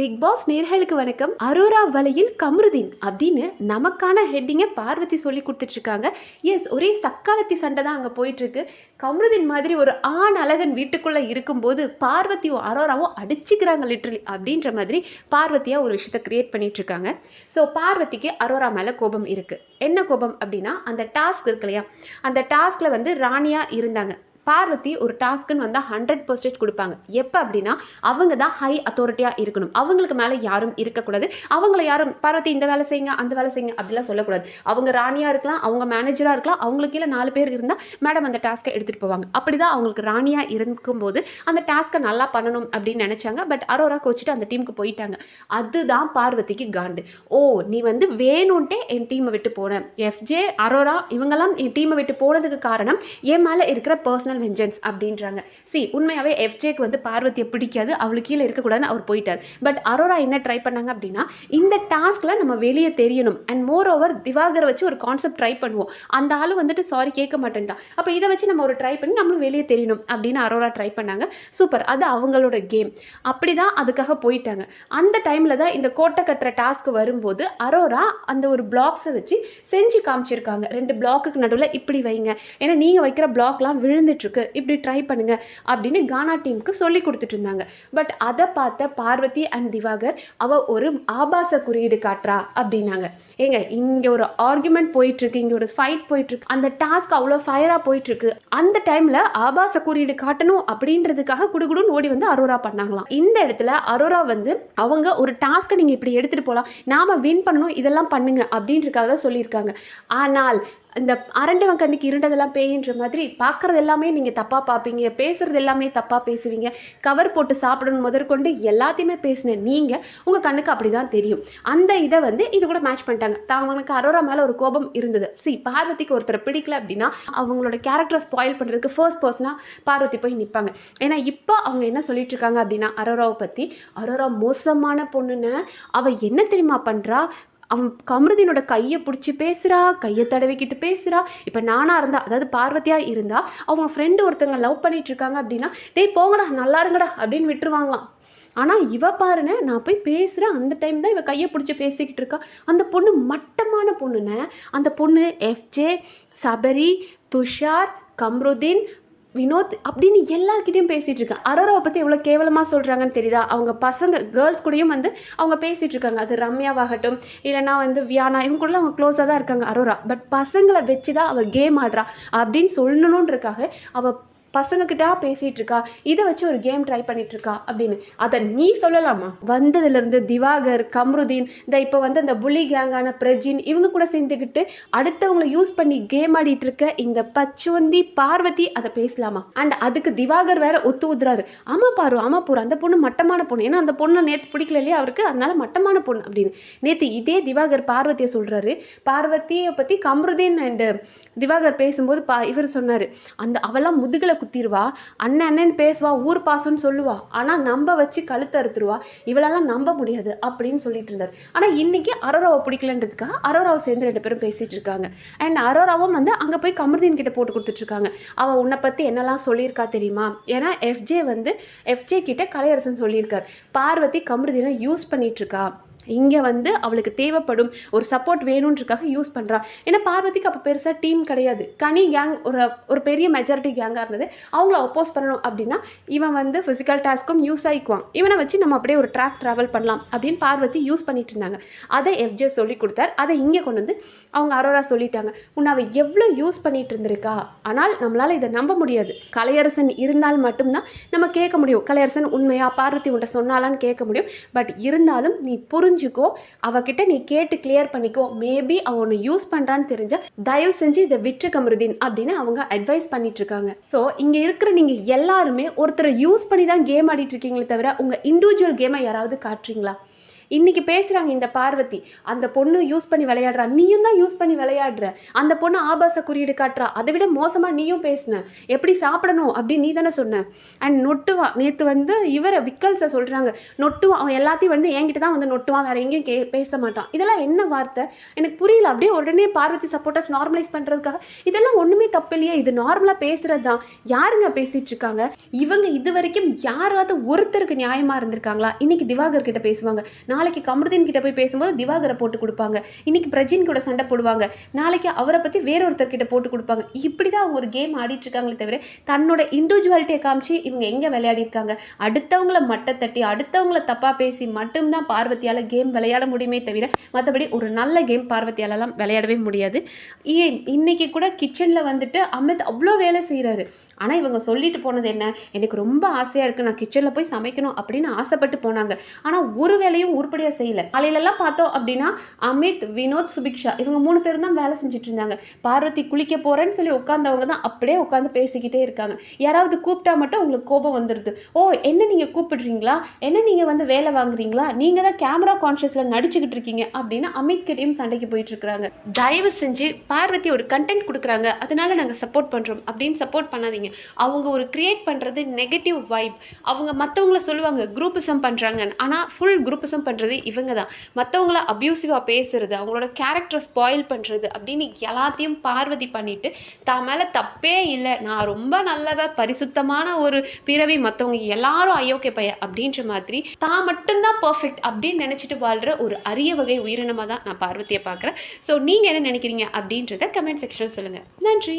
Big pass நேர்களுக்கு வணக்கம். அரோரா வலையில் கம்ருதீன் அப்படின்னு நமக்கான ஹெட்டிங்கை பார்வதி சொல்லி கொடுத்துட்ருக்காங்க. எஸ் ஒரே சக்காலத்தி சண்டை தான் அங்கே போயிட்டுருக்கு கமருதீன் கம்ருதீன் மாதிரி ஒரு ஆண் அழகன் வீட்டுக்குள்ளே இருக்கும்போது பார்வதியும் அரோராவும் அடிச்சுக்கிறாங்க லிட்ரலி அப்படின்ற மாதிரி பார்வதியாக ஒரு விஷயத்த கிரியேட் பண்ணிட்டு இருக்காங்க ஸோ பார்வதிக்கு அரோரா மேலே கோபம் இருக்குது என்ன கோபம் அப்படின்னா அந்த டாஸ்க் இருக்கு இல்லையா? அந்த டாஸ்கில் வந்து ராணியாக இருந்தாங்க. பார்வதி ஒரு டாஸ்க்குன்னு வந்தால் ஹண்ட்ரட் பர்சன்டேஜ் கொடுப்பாங்க. எப்போ அப்படின்னா அவங்க தான் ஹை அத்தாரிட்டியாக இருக்கணும். அவங்களுக்கு மேலே யாரும் இருக்கக்கூடாது. அவங்கள யாரும் பார்வதி இந்த வேலை செய்யுங்க அந்த வேலை செய்யுங்க அப்படிலாம் சொல்லக்கூடாது. அவங்க ராணியாக இருக்கலாம் அவங்க மேனேஜராக இருக்கலாம் அவங்களுக்கு கீழே நாலு பேர் இருந்தால் மேடம் அந்த டாஸ்க்கை எடுத்துகிட்டு போவாங்க. அப்படி தான் அவங்களுக்கு ராணியாக இருக்கும்போது அந்த டாஸ்க்கை நல்லா பண்ணணும் அப்படின்னு நினச்சாங்க. பட் அரோரா கோச்சிட்டு அந்த டீமுக்கு போயிட்டாங்க. அதுதான் பார்வதிக்கு காண்டு. ஓ நீ வந்து வேணும்ன்ட்டே என் டீமை விட்டு போன. எஃப்ஜே அரோரா இவங்கெல்லாம் என் டீமை விட்டு போனதுக்கு காரணம் என் மேலே இருக்கிற பர்சனல் வெஞ்சன்ஸ் அப்படின்றாங்க. சி உண்மையாகவே எஃப்ஜேக்கு வந்து பார்வதியை பிடிக்காது அவளுக்கு கீழே இருக்கக்கூடாதுன்னு அவர் போயிட்டார். பட் அரோரா என்ன ட்ரை பண்ணாங்க அப்படின்னா இந்த டாஸ்கில் நம்ம வெளியே தெரியணும். அண்ட் மோர் ஓவர் திவாகரை வச்சு ஒரு கான்செப்ட் ட்ரை பண்ணுவோம். அந்த ஆளும் வந்துட்டு சாரி கேட்க மாட்டேன்டா அப்போ இதை வச்சு நம்ம ஒரு ட்ரை பண்ணி நம்மளும் வெளியே தெரியணும் அப்படின்னு அரோரா ட்ரை பண்ணாங்க. சூப்பர் அது அவங்களோட கேம் அப்படி தான் அதுக்காக போயிட்டாங்க. அந்த டைமில் தான் இந்த கோட்டை கட்டுற டாஸ்க் வரும்போது அரோரா அந்த ஒரு பிளாக்ஸை வச்சு செஞ்சு காமிச்சிருக்காங்க. ரெண்டு பிளாக்குக்கு நடுவில் இப்படி வைங்க. ஏன்னா நீங்கள் வைக்கிற பிளாக்லாம் நடந்துட்டுருக்கு இப்படி ட்ரை பண்ணுங்க அப்படின்னு கானா டீமுக்கு சொல்லி கொடுத்துட்டு இருந்தாங்க. பட் அதை பார்த்த பார்வதி அண்ட் திவாகர் அவள் ஒரு ஆபாச குறியீடு காட்டுறா அப்படின்னாங்க. ஏங்க இங்கே ஒரு ஆர்குமெண்ட் போயிட்டுருக்கு இங்கே ஒரு ஃபைட் போயிட்டுருக்கு அந்த டாஸ்க் அவ்வளோ ஃபயராக போயிட்டுருக்கு. அந்த டைமில் ஆபாச குறியீடு காட்டணும் அப்படின்றதுக்காக குடுகுடுன்னு ஓடி வந்து அரோரா பண்ணாங்களாம். இந்த இடத்துல அரோரா வந்து அவங்க ஒரு டாஸ்க்கை நீங்கள் இப்படி எடுத்துகிட்டு போகலாம் நாம வின் பண்ணணும் இதெல்லாம் பண்ணுங்க அப்படின்றதுக்காக தான் சொல்லியிருக்காங்க. ஆனால் இந்த அரண்டவன் கண்ணுக்கு இருண்டதெல்லாம் பேயின்ற மாதிரி பார்க்குறது எல்லாமே நீங்கள் தப்பாக பார்ப்பீங்க பேசுறது எல்லாமே தப்பாக பேசுவீங்க. கவர் போட்டு சாப்பிடணும் முதற்கொண்டு எல்லாத்தையுமே பேசின நீங்கள் உங்கள் கண்ணுக்கு அப்படி தான் தெரியும். அந்த இதை வந்து இது கூட மேட்ச் பண்ணிட்டாங்க. அவனுக்கு அரோரா மேலே ஒரு கோபம் இருந்தது. சி பார்வதிக்கு ஒருத்தரை பிடிக்கல அப்படின்னா அவங்களோட கேரக்டரை ஸ்பாயில் பண்ணுறதுக்கு ஃபர்ஸ்ட் பர்சனாக பார்வதி போய் நிற்பாங்க ஏன்னா இப்போ அவங்க என்ன சொல்லிட்டு இருக்காங்க அப்படின்னா அரோராவை பற்றி அரோரா மோசமான பொண்ணுன்னு அவள் என்ன தெரியுமா பண்ணுறா அவன் கமருதீனோட கையை பிடிச்சி பேசுகிறா கையை தடவிக்கிட்டு பேசுகிறா இப்போ நானாக இருந்தா அதாவது பார்வதியாக இருந்தால் அவங்க ஃப்ரெண்டு ஒருத்தங்க லவ் பண்ணிட்டு இருக்காங்க அப்படின்னா டேய் போங்கடா நல்லா இருங்கடா அப்படின்னு விட்டுருவாங்களாம். ஆனால் இவ பாருங்க நான் போய் பேசுகிறேன் அந்த டைம் தான் இவ கையை பிடிச்சி பேசிக்கிட்டு இருக்கா. அந்த பொண்ணு மட்டமான பொண்ணுன்னு அந்த பொண்ணு எஃப்ஜே சபரி துஷார் கம்ருதீன் வினோத் அப்படின்னு எல்லாருக்கிட்டையும் பேசிகிட்டு இருக்கேன். அரோராவை பற்றி எவ்வளோ கேவலமாக சொல்கிறாங்கன்னு தெரியுதா? அவங்க பசங்க கேர்ள்ஸ் கூடயும் வந்து அவங்க பேசிகிட்டு இருக்காங்க. அது ரம்யாவாகட்டும் இல்லைனா வந்து வியானா இவங்க கூட அவங்க க்ளோஸாக தான் இருக்காங்க அரோரா. பட் பசங்களை வச்சு தான் அவள் கேம் ஆடுறா அப்படின்னு சொல்லணுன்றக்காக அவள் பசங்கக்கிட்ட பேசிகிட்டு இருக்கா இதை வச்சு ஒரு கேம் ட்ரை பண்ணிட்டு இருக்கா அப்படின்னு. அதை நீ சொல்லலாமா? வந்ததுலேருந்து திவாகர் கம்ருதீன் இந்த இப்போ வந்து அந்த புலி கேங்கான பிரஜின் இவங்க கூட சேர்ந்துக்கிட்டு அடுத்தவங்களை யூஸ் பண்ணி கேம் ஆடிட்டு இருக்க இந்த பச்சுவந்தி பார்வதி அதை பேசலாமா? அண்ட் அதுக்கு திவாகர் வேற ஒத்து ஊதுறாரு ஆமா பாரு ஆமா போரு அந்த பொண்ணு மட்டமான பொண்ணு. ஏன்னா அந்த பொண்ணை நேற்று பிடிக்கல இல்லையா அவருக்கு? அதனால மட்டமான பொண்ணு அப்படின்னு. நேற்று இதே திவாகர் பார்வதியை சொல்றாரு. பார்வதியை பற்றி கம்ருதீன் அண்டு திவாகர் பேசும்போது பா இவர் சொன்னார் அந்த அவெல்லாம் முதுகில் குத்திடுவா அண்ணன் அண்ணன் பேசுவா ஊர் பாசம்னு சொல்லுவா. ஆனால் நம்ப வச்சு கழுத்து அறுத்துருவா. இவளெல்லாம் நம்ப முடியாது அப்படின்னு சொல்லிட்டு இருந்தார். ஆனால் இன்றைக்கி அரோராவை பிடிக்கலன்றதுக்காக அரோராவை சேர்ந்து ரெண்டு பேரும் பேசிகிட்டு இருக்காங்க. அண்ட் அரோராவும் வந்து அங்கே போய் கமருதீன் கிட்ட போட்டு கொடுத்துட்ருக்காங்க அவள் உன்னை பற்றி என்னெல்லாம் சொல்லியிருக்கா தெரியுமா? ஏன்னா எஃப்ஜே வந்து எஃப்ஜே கிட்ட கலையரசன் சொல்லியிருக்கார். பார்வதி கமருதீனை யூஸ் பண்ணிகிட்ருக்கா இங்கே வந்து அவளுக்கு தேவைப்படும் ஒரு சப்போர்ட் வேணுன்றக்காக யூஸ் பண்ணுறா ஏன்னா பார்வதிக்கு அப்போ பெருசாக டீம் கிடையாது. கனி கேங் ஒரு ஒரு பெரிய மெஜாரிட்டி கேங்காக இருந்தது. அவங்கள அப்போஸ் பண்ணணும் அப்படின்னா இவன் வந்து ஃபிசிக்கல் டாஸ்க்கும் யூஸ் ஆகிக்குவான் இவனை வச்சு நம்ம அப்படியே ஒரு ட்ராக் ட்ராவல் பண்ணலாம் அப்படின்னு பார்வதி யூஸ் பண்ணிட்டு இருந்தாங்க. அதை எஃப்ஜே சொல்லி கொடுத்தார். அதை இங்கே கொண்டு வந்து அவங்க அரோரா சொல்லிட்டாங்க. உன்னை அவள் எவ்வளோ யூஸ் பண்ணிட்டு இருந்திருக்கா? ஆனால் நம்மளால் இதை நம்ப முடியாது. கலையரசன் இருந்தால் மட்டும்தான் நம்ம கேட்க முடியும். கலையரசன் உண்மையாக பார்வதி உன்ட்ட சொன்னாலான்னு கேட்க முடியும். பட் இருந்தாலும் நீ புரிஞ்சுக்கோ அவகிட்ட நீ கேட்டு கிளியர் பண்ணிக்கோ. மேபி அவ உன்னை யூஸ் பண்ணுறான்னு தெரிஞ்ச தயவு செஞ்சு இதை விற்று கமருதீன் அப்படின்னு அவங்க அட்வைஸ் பண்ணிட்டு இருக்காங்க ஸோ இங்கே இருக்கிற நீங்கள் எல்லாருமே ஒருத்தரை யூஸ் பண்ணி தான் கேம் ஆடிட்டு இருக்கீங்களே தவிர உங்கள் இண்டிவிஜுவல் கேமை யாராவது காட்டுறீங்களா? இன்றைக்கி பேசுகிறாங்க இந்த பார்வதி. அந்த பொண்ணு யூஸ் பண்ணி விளையாடுறா. நீயும் தான் யூஸ் பண்ணி விளையாடுற. அந்த பொண்ணு ஆபாச குறியீடு காட்டுறா. அதை விட மோசமாக நீயும் பேசுன. எப்படி சாப்பிடணும் அப்படின்னு நீ தானே சொன்ன. அண்ட் நொட்டுவா நேற்று வந்து இவரை விக்கல்ஸை சொல்கிறாங்க நொட்டுவான் அவன் எல்லாத்தையும் வந்து என்கிட்ட தான் வந்து நொட்டுவான். வேறு எங்கேயும் கே பேச மாட்டான். இதெல்லாம் என்ன வார்த்தை? எனக்கு புரியல. அப்படியே உடனே பார்வதி சப்போர்ட்டர்ஸ் நார்மலைஸ் பண்ணுறதுக்காக இதெல்லாம் ஒன்றுமே தப்பு இல்லையே இது நார்மலாக பேசுகிறது தான். யாருங்க பேசிகிட்டு இருக்காங்க? இவங்க இது வரைக்கும் யாராவது ஒருத்தருக்கு நியாயமாக இருந்திருக்காங்களா? இன்றைக்கி திவாகர் கிட்ட பேசுவாங்க. நான் நாளைக்கு கமருதீன் கிட்ட போய் பேசும்போது திவாகரை போட்டு கொடுப்பாங்க. இன்னைக்கு பிரஜின் கூட சண்டை போடுவாங்க. நாளைக்கு அவரை பற்றி வேற ஒருத்தர் கிட்ட போட்டு கொடுப்பாங்க. இப்படி தான் அவங்க ஒரு கேம் ஆடிட்டு இருக்காங்களே தவிர தன்னோட இண்டிவிஜுவாலிட்டியை காமிச்சு இவங்க எங்கே விளையாடி இருக்காங்க அடுத்தவங்கள மட்டை தட்டி அடுத்தவங்கள தப்பாக பேசி மட்டும்தான் பார்வதியால் கேம் விளையாட முடியுமே தவிர மற்றபடி ஒரு நல்ல கேம் பார்வதியாலலாம் விளையாடவே முடியாது. ஏன் இன்னைக்கு கூட கிச்சனில் வந்துட்டு அமித் அவ்வளோ வேலை செய்கிறாரு ஆனால் இவங்க சொல்லிட்டு போனது என்ன? எனக்கு ரொம்ப ஆசையாக இருக்குது நான் கிச்சனில் போய் சமைக்கணும் அப்படின்னு ஆசைப்பட்டு போனாங்க. ஆனால் ஒரு வேலையும் ஒரு உருப்படியாக செய்யல. காலையிலலாம் பார்த்தோம் அப்படின்னா அமித் வினோத் சுபிக்ஷா இவங்க மூணு பேரும் தான் வேலை செஞ்சுட்டு இருந்தாங்க பார்வதி குளிக்க போகிறேன்னு சொல்லி உட்காந்தவங்க தான் அப்படியே உட்காந்து பேசிக்கிட்டே இருக்காங்க. யாராவது கூப்பிட்டா மட்டும் உங்களுக்கு கோபம் வந்துடுது ஓ என்ன நீங்கள் கூப்பிடுறீங்களா? என்ன நீங்கள் வந்து வேலை வாங்குறீங்களா? நீங்கள் தான் கேமரா கான்ஷியஸில் நடிச்சுக்கிட்டு இருக்கீங்க அப்படின்னு அமித் கிட்டையும் சண்டைக்கு போயிட்டு இருக்காங்க தயவு செஞ்சு பார்வதி ஒரு கண்டென்ட் கொடுக்குறாங்க. அதனால நாங்கள் சப்போர்ட் பண்ணுறோம் அப்படின்னு சப்போர்ட் பண்ணாதீங்க. அவங்க ஒரு கிரியேட் பண்ணுறது நெகட்டிவ் வைப் அவங்க மற்றவங்கள சொல்லுவாங்க குரூப்பிசம் பண்ணுறாங்க ஆனால் ஃபுல் குரூப்பிசம் பண்ணுறது இவங்க தான் மற்றவங்கள அப்யூசிவாக பேசுறது அவங்களோட கேரக்டரை ஸ்பாயில் பண்ணுறது அப்படின்னு எல்லாத்தையும் பார்வதி பண்ணிவிட்டு தான் மேலே தப்பே இல்லை. நான் ரொம்ப நல்லவ பரிசுத்தமான ஒரு பிறவி மற்றவங்க எல்லாரும் அயோக்கிய பைய அப்படின்ற மாதிரி தான் மட்டும்தான் பர்ஃபெக்ட் அப்படின்னு நினச்சிட்டு வாழ்கிற ஒரு அரிய வகை உயிரினமாக தான் நான் பார்வதியை பார்க்குறேன். ஸோ நீங்கள் என்ன நினைக்கிறீங்க அப்படின்றத கமெண்ட் செக்ஷனில் சொல்லுங்கள் நன்றி.